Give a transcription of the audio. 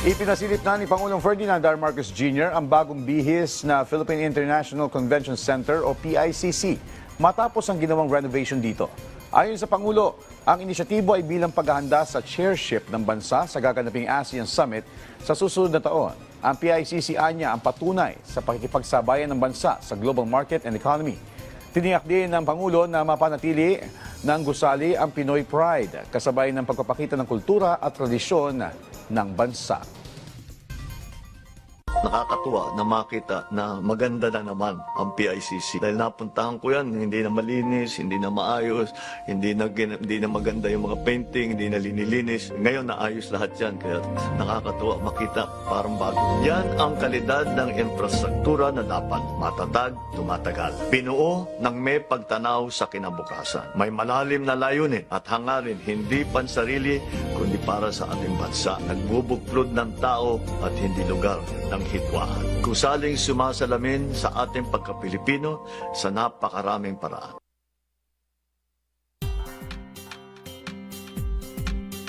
Ipinasilip na ni Pangulong Ferdinand R. Marcos Jr. ang bagong bihis na Philippine International Convention Center o PICC matapos ang ginawang renovation dito. Ayon sa Pangulo, ang inisyatibo ay bilang paghahanda sa chairship ng bansa sa gaganaping ASEAN Summit sa susunod na taon. Ang PICC anya ang patunay sa pakikipagsabayan ng bansa sa global market and economy. Tiniyak din ng Pangulo na mapanatili ng gusali ang Pinoy Pride, kasabay ng pagpapakita ng kultura at tradisyon ng bansa. Nakakatuwa na makita na maganda na naman ang PICC. Dahil napuntahan ko yan, hindi na malinis, hindi na maayos, hindi na, hindi na maganda yung mga painting, hindi na linilinis. Ngayon naayos lahat yan, kaya nakakatuwa makita parang bago. Yan ang kalidad ng infrastruktura na dapat matatag, tumatagal. Binuo ng may pagtanaw sa kinabukasan. May malalim na layunin at hangarin, hindi pansarili, kundi para sa ating bansa. Nagbubuklod ng tao at hindi lugar ng hitwaan. Gusaling sumasalamin sa ating pagka-Pilipino sa napakaraming paraan.